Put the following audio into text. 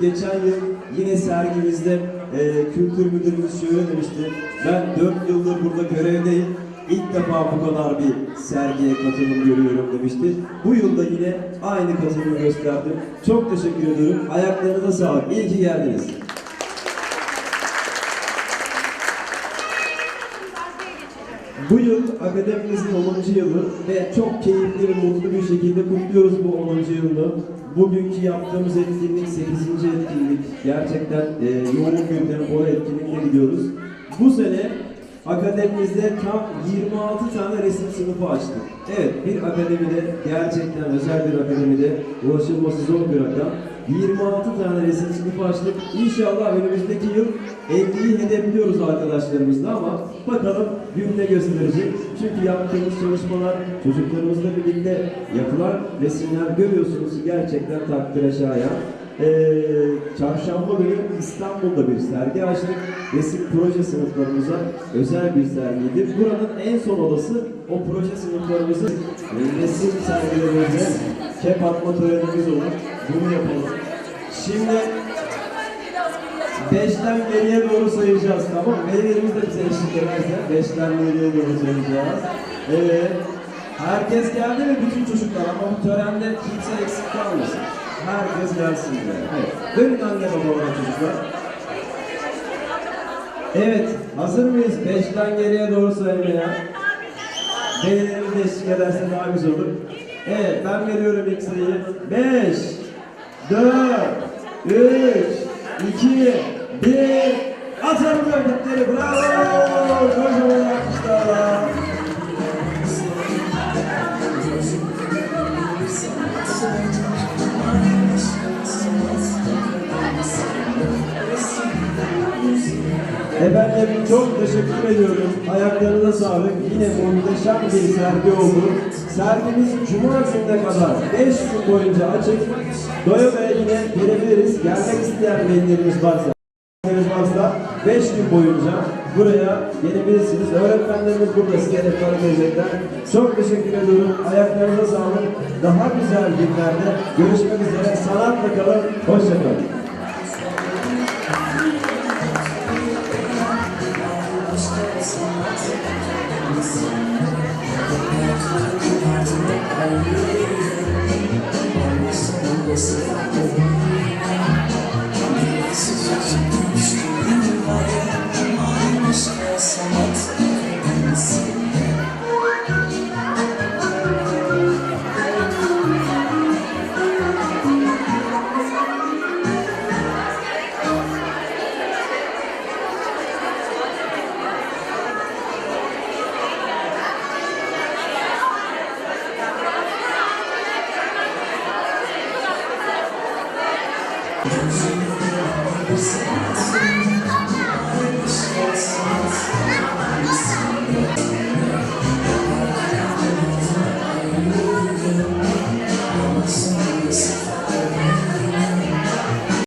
Geçen yıl yine sergimizde e, kültür müdürümüz şöyle demişti. Ben 4 yıldır burada görevdeyim. İlk defa bu kadar bir sergiye katılım görüyorum demişti. Bu yılda yine aynı katılımı gösterdim. Çok teşekkür ediyorum. Ayaklarınıza sağlık. İyi ki geldiniz. Bu yıl akademimizin 10. yılı ve çok keyifli ve mutlu bir şekilde kutluyoruz bu 10. yılını. Bugünkü yaptığımız etkinlik 8. etkinlik. Gerçekten e, yoğun bir tempolu etkinlikle gidiyoruz. Bu sene akademimizde tam 26 tane resim sınıfı açtık. Evet bir akademide gerçekten özel bir akademide ulaşılması zor bir rakam. 26 tane resim sınıfı açtık. İnşallah önümüzdeki yıl 50'yi hedepliyoruz arkadaşlarımızla ama bakalım gün ne gösterecek. Çünkü yaptığımız çalışmalar çocuklarımızla birlikte yapılan resimler görüyorsunuz gerçekten takdire şayan. Ee, çarşamba günü İstanbul'da bir sergi açtık. Resim proje sınıflarımıza özel bir sergiydi. Buranın en son odası o proje sınıflarımızın resim sergilerimize kep atma törenimiz olur. Bunu yapalım. Şimdi Beşten geriye doğru sayacağız tamam mı? Velilerimiz de bize eşlik ederse beşten geriye doğru sayacağız. Evet. Herkes geldi mi bütün çocuklar ama bu törende kimse eksik kalmasın. Herkes gelsin buraya. Evet. Dönün anne babalara çocuklar. Evet. Hazır mıyız? Beşten geriye doğru saymaya. Velilerimiz de eşlik ederse daha güzel olur. Evet. Ben veriyorum ilk sayıyı. Beş. Dört. Üç. iki, bir. Atalım döndükleri. Bravo. Kocaman Efendim çok teşekkür ediyorum. Ayaklarına sağlık. Yine muhteşem bir sergi oldu. Sergimiz Cuma gününe kadar 5 gün boyunca açık. Doya Bey'e yine gelebiliriz. Gelmek isteyen velilerimiz varsa, varsa 5 gün boyunca buraya gelebilirsiniz. Öğretmenlerimiz burada size defter verecekler. Çok teşekkür ediyorum. Ayaklarınıza sağlık. Daha güzel günlerde görüşmek üzere. Sanatla kalın. Hoşçakalın. Você